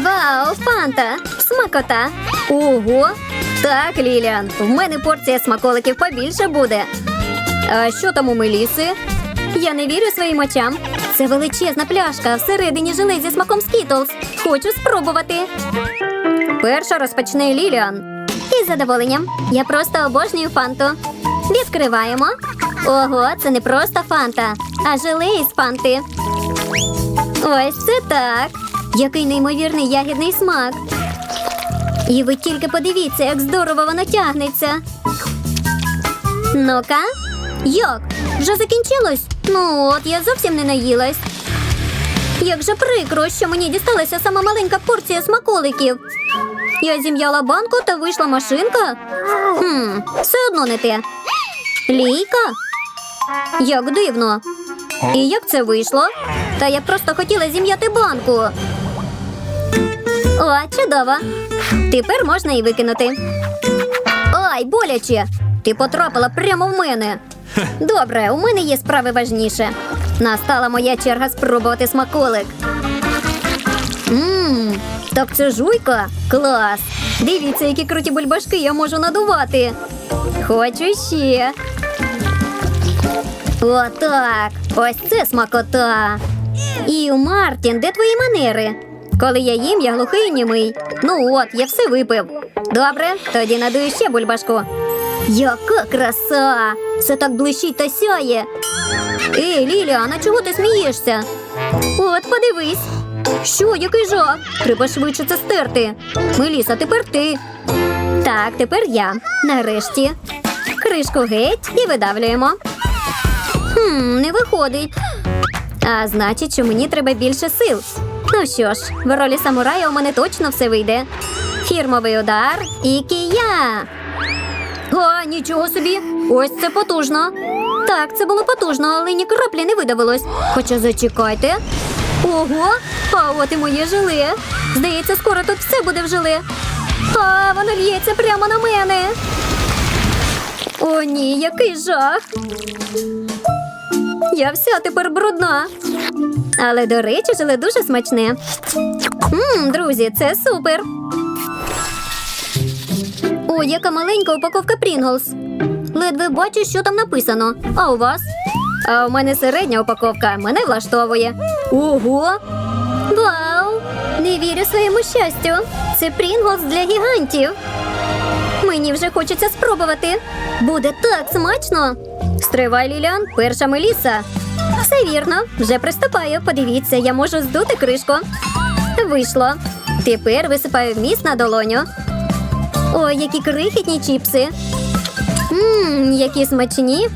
Вау, фанта! Смакота! Ого! Так, Ліліан, в мене порція смаколиків побільше буде. А що там у Меліси? Я не вірю своїм очам. Це величезна пляшка всередині желе зі смаком скітлз. Хочу спробувати. Перша розпочне Ліліан. Із задоволенням. Я просто обожнюю фанту. Відкриваємо. Ого, це не просто фанта, а желе із фанти. Ось це так. Який неймовірний ягідний смак. І ви тільки подивіться, як здорово воно тягнеться. Ну-ка, як? Вже закінчилось? Ну от, я зовсім не наїлась. Як же прикро, що мені дісталася сама маленька порція смаколиків. Я зім'яла банку та вийшла машинка. Хм, все одно не те. Лійка? Як дивно. І як це вийшло? Та я просто хотіла зім'яти банку. О, чудово. Тепер можна і викинути. Ай, боляче! Ти потрапила прямо в мене. Добре, у мене є справи важніше. Настала моя черга спробувати смаколик. Ммм, так це жуйка? Клас! Дивіться, які круті бульбашки я можу надувати. Хочу ще. Отак. Ось це смакота. І Мартін, де твої манери? Коли я їм, я глухий і німий. Ну от, я все випив. Добре, тоді надую ще бульбашку. Яка краса! Все так блищить та сяє. Ей, Ліліана, чого ти смієшся? От, подивись. Що, який жах? Треба швидше це стерти. Меліса, тепер ти. Так, тепер я. Нарешті. Кришку геть і видавлюємо. Хм, не виходить. А значить, що мені треба більше сил. Ну що ж, в ролі самурая у мене точно все вийде. Фірмовий удар і кія. О, нічого собі. Ось це потужно. Так, це було потужно, але ні краплі не видавилось. Хоча зачекайте. Ого, а от і моє желе. Здається, скоро тут все буде в желе. А, воно лється прямо на мене. О, ні, який жах. Я вся тепер брудна. Але, до речі, желе дуже смачне. Мм, друзі, це супер. О, яка маленька упаковка Прінглс. Ледве бачу, що там написано. А у вас? А у мене середня упаковка. Мене влаштовує. Ого! Вау! Не вірю своєму щастю. Це Прінглс для гігантів. Мені вже хочеться спробувати. Буде так смачно. Стривай, Ліліан, перша Меліса. Все вірно, вже приступаю. Подивіться, я можу здути кришку. Вийшло. Тепер висипаю вміст на долоню. Ой, які крихітні чіпси. Ммм, які смачні.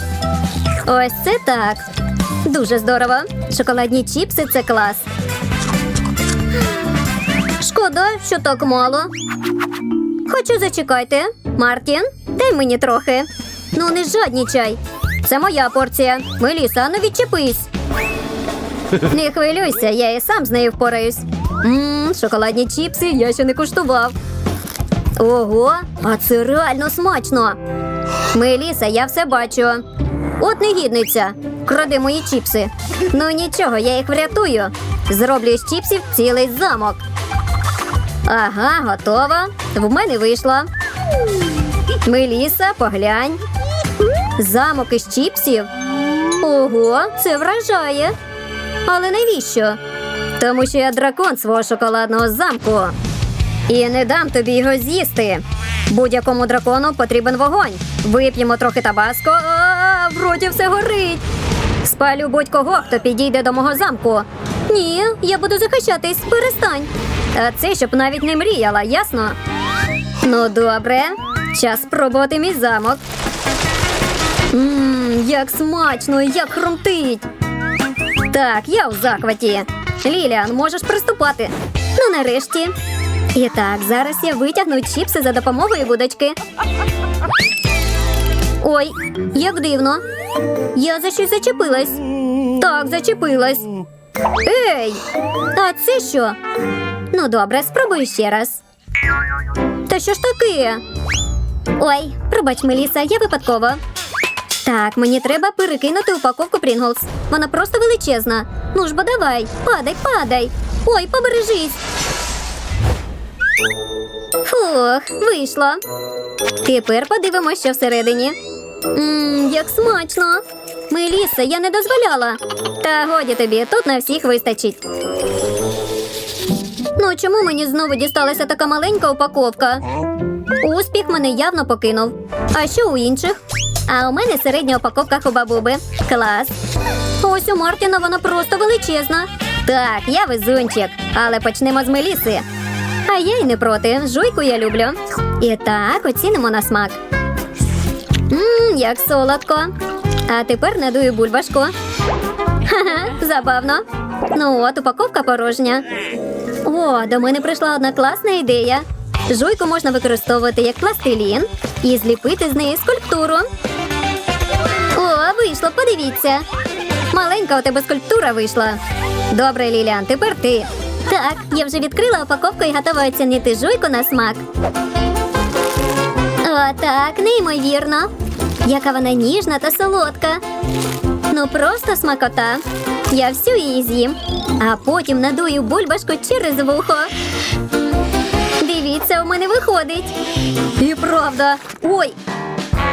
Ось це так. Дуже здорово. Шоколадні чіпси це клас. Шкода, що так мало. Хочу зачекайте. Мартін, дай мені трохи. Ну, не жаднічай. Це моя порція. Меліса, ну відчепись. Не хвилюйся, я і сам з нею впораюсь. Ммм, шоколадні чіпси я ще не куштував. Ого, а це реально смачно. Меліса, я все бачу. От негідниця. Кради мої чіпси. Ну нічого, я їх врятую. Зроблю з чіпсів цілий замок. Ага, готово. В мене вийшло. Меліса, поглянь. Замок із чіпсів. Ого, це вражає. Але навіщо? Тому що я дракон свого шоколадного замку. І не дам тобі його з'їсти. Будь-якому дракону потрібен вогонь. Вип'ємо трохи табаско, а в роті все горить. Спалю будь-кого, хто підійде до мого замку. Ні, я буду захищатись, перестань. А це щоб навіть не мріяла, ясно? Ну, добре. Час спробувати мій замок. Ммм, як смачно, як хрумтить. Так, я у захваті. Ліліан, можеш приступати. Ну, нарешті. І так, зараз я витягну чіпси за допомогою вудочки. Ой, як дивно. Я за щось зачепилась. Так, зачепилась. Ей! А це що? Ну, добре, спробую ще раз. Та що ж таке? Ой, пробач, Меліса, я випадково. Так, мені треба перекинути упаковку Прінглс. Вона просто величезна. Ну ж бо давай, падай, падай. Ой, побережись. Ох, вийшло. Тепер подивимося, що всередині. Ммм, як смачно. Меліса, я не дозволяла. Та годі тобі, тут на всіх вистачить. Ну, чому мені знову дісталася така маленька упаковка? Успіх мене явно покинув. А що у інших? А у мене середня упаковка хубабуби. Клас. Ось у Мартіна вона просто величезна. Так, я везунчик, але почнемо з Меліси. А я й не проти. Жуйку я люблю. І так, оцінимо на смак. Ммм, як солодко. А тепер надую бульбашку. Ха-ха, забавно. Ну от, упаковка порожня. О, до мене прийшла одна класна ідея. Жуйку можна використовувати як пластилін і зліпити з неї скульптуру. Вийшло, подивіться. Маленька у тебе скульптура вийшла. Добре, Ліліан, тепер ти. Так, я вже відкрила упаковку і готова оцінити жуйку на смак. О, так, неймовірно. Яка вона ніжна та солодка. Ну просто смакота. Я всю її з'їм, а потім надую бульбашку через вухо. Дивіться, у мене виходить. І правда. Ой,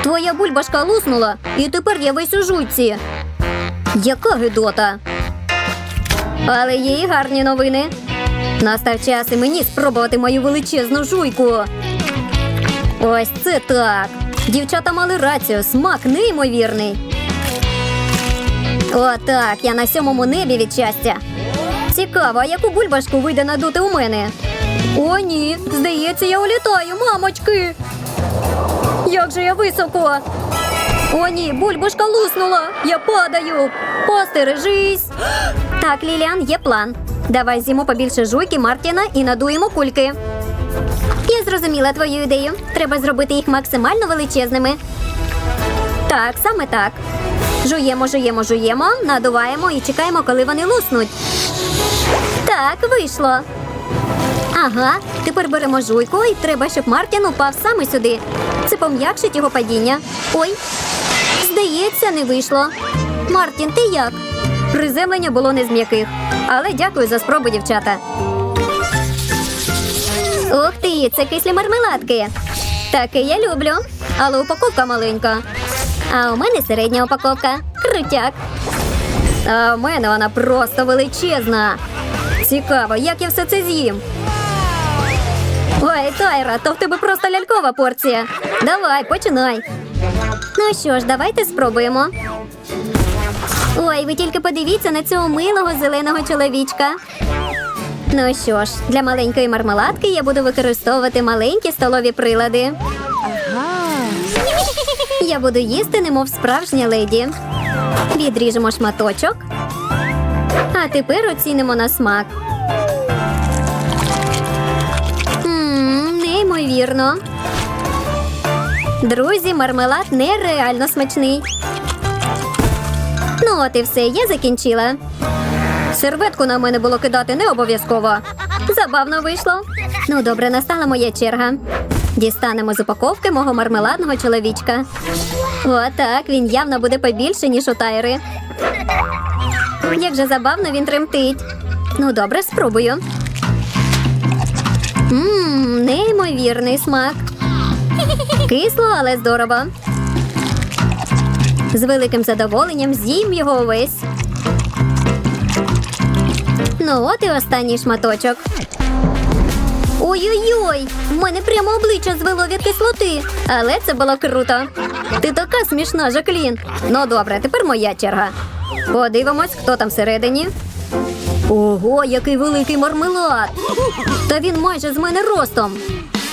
твоя бульбашка луснула, і тепер я весь у жуйці. Яка гидота. Але є і гарні новини. Настав час і мені спробувати мою величезну жуйку. Ось це так. Дівчата мали рацію, смак неймовірний. Отак, я на сьомому небі від щастя. Цікаво, а яку бульбашку вийде надути у мене? О, ні, здається, я улітаю, мамочки. Як же я високо. О, ні, бульбашка луснула. Я падаю. Постережись. Так, Ліліан, є план. Давай з'їмо побільше жуйки Мартіна і надуємо кульки. Я зрозуміла твою ідею. Треба зробити їх максимально величезними. Так, саме так. Жуємо, жуємо, жуємо, надуваємо і чекаємо, коли вони луснуть. Так, вийшло. Ага, тепер беремо жуйку і треба, щоб Мартін упав саме сюди. Це пом'якшить його падіння. Ой, здається, не вийшло. Мартін, ти як? Приземлення було не з м'яких. Але дякую за спробу, дівчата. Ух ти, це кислі мармеладки. Таке я люблю. Але упаковка маленька. А у мене середня упаковка. Крутяк. А у мене вона просто величезна. Цікаво, як я все це з'їм. Ой, Тайра, то в тебе просто лялькова порція. Давай, починай. Ну що ж, давайте спробуємо. Ой, ви тільки подивіться на цього милого зеленого чоловічка. Ну що ж, для маленької мармеладки я буду використовувати маленькі столові прилади. Я буду їсти, немов справжня леді. Відріжемо шматочок. А тепер оцінимо на смак. Неймовірно. Друзі, мармелад нереально смачний. Ну, от і все, я закінчила. Серветку на мене було кидати не обов'язково. Забавно вийшло. Ну, добре, настала моя черга. Дістанемо з упаковки мого мармеладного чоловічка. Отак, він явно буде побільше, ніж у тайри. Як же забавно він тремтить. Ну, добре, спробую. Ммм, неймовірний смак. Кисло, але здорово. З великим задоволенням з'їм його увесь. Ну, от і останній шматочок. Ой-ой-ой! В мене прямо обличчя звело від кислоти. Але це було круто. Ти така смішна, Жаклін. Ну добре, тепер моя черга. Подивимось, хто там всередині. Ого, який великий мармелад! Та він майже з мене ростом.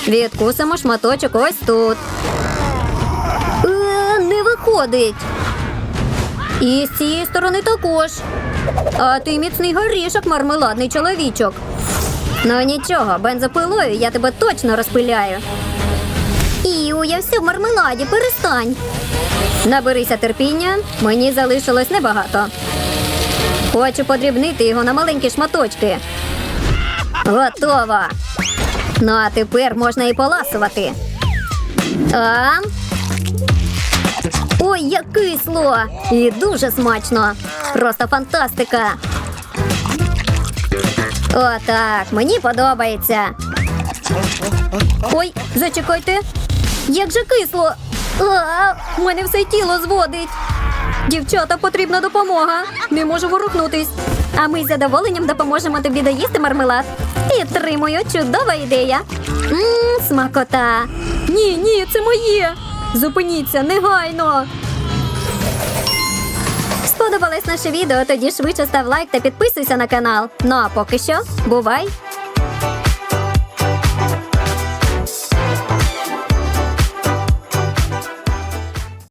Відкусимо шматочок ось тут. Е, не виходить. І з цієї сторони також. А ти міцний горішок, мармеладний чоловічок. Ну нічого, бензопилою я тебе точно розпиляю. Іу, я все в мармеладі, перестань. Наберися терпіння, мені залишилось небагато. Хочу подрібнити його на маленькі шматочки. Готово. Ну а тепер можна і поласувати. А? Ой, як кисло! І дуже смачно. Просто фантастика. Отак, мені подобається. Ой, зачекайте. Як же кисло. В мене все тіло зводить. Дівчата, потрібна допомога. Не можу ворухнутись. А ми з задоволенням допоможемо тобі доїсти мармелад. Підтримую, чудова ідея. Мм, смакота. Ні, ні, це моє. Зупиніться негайно. Сподобалось наше відео? Тоді швидше став лайк та підписуйся на канал. Ну а поки що, бувай!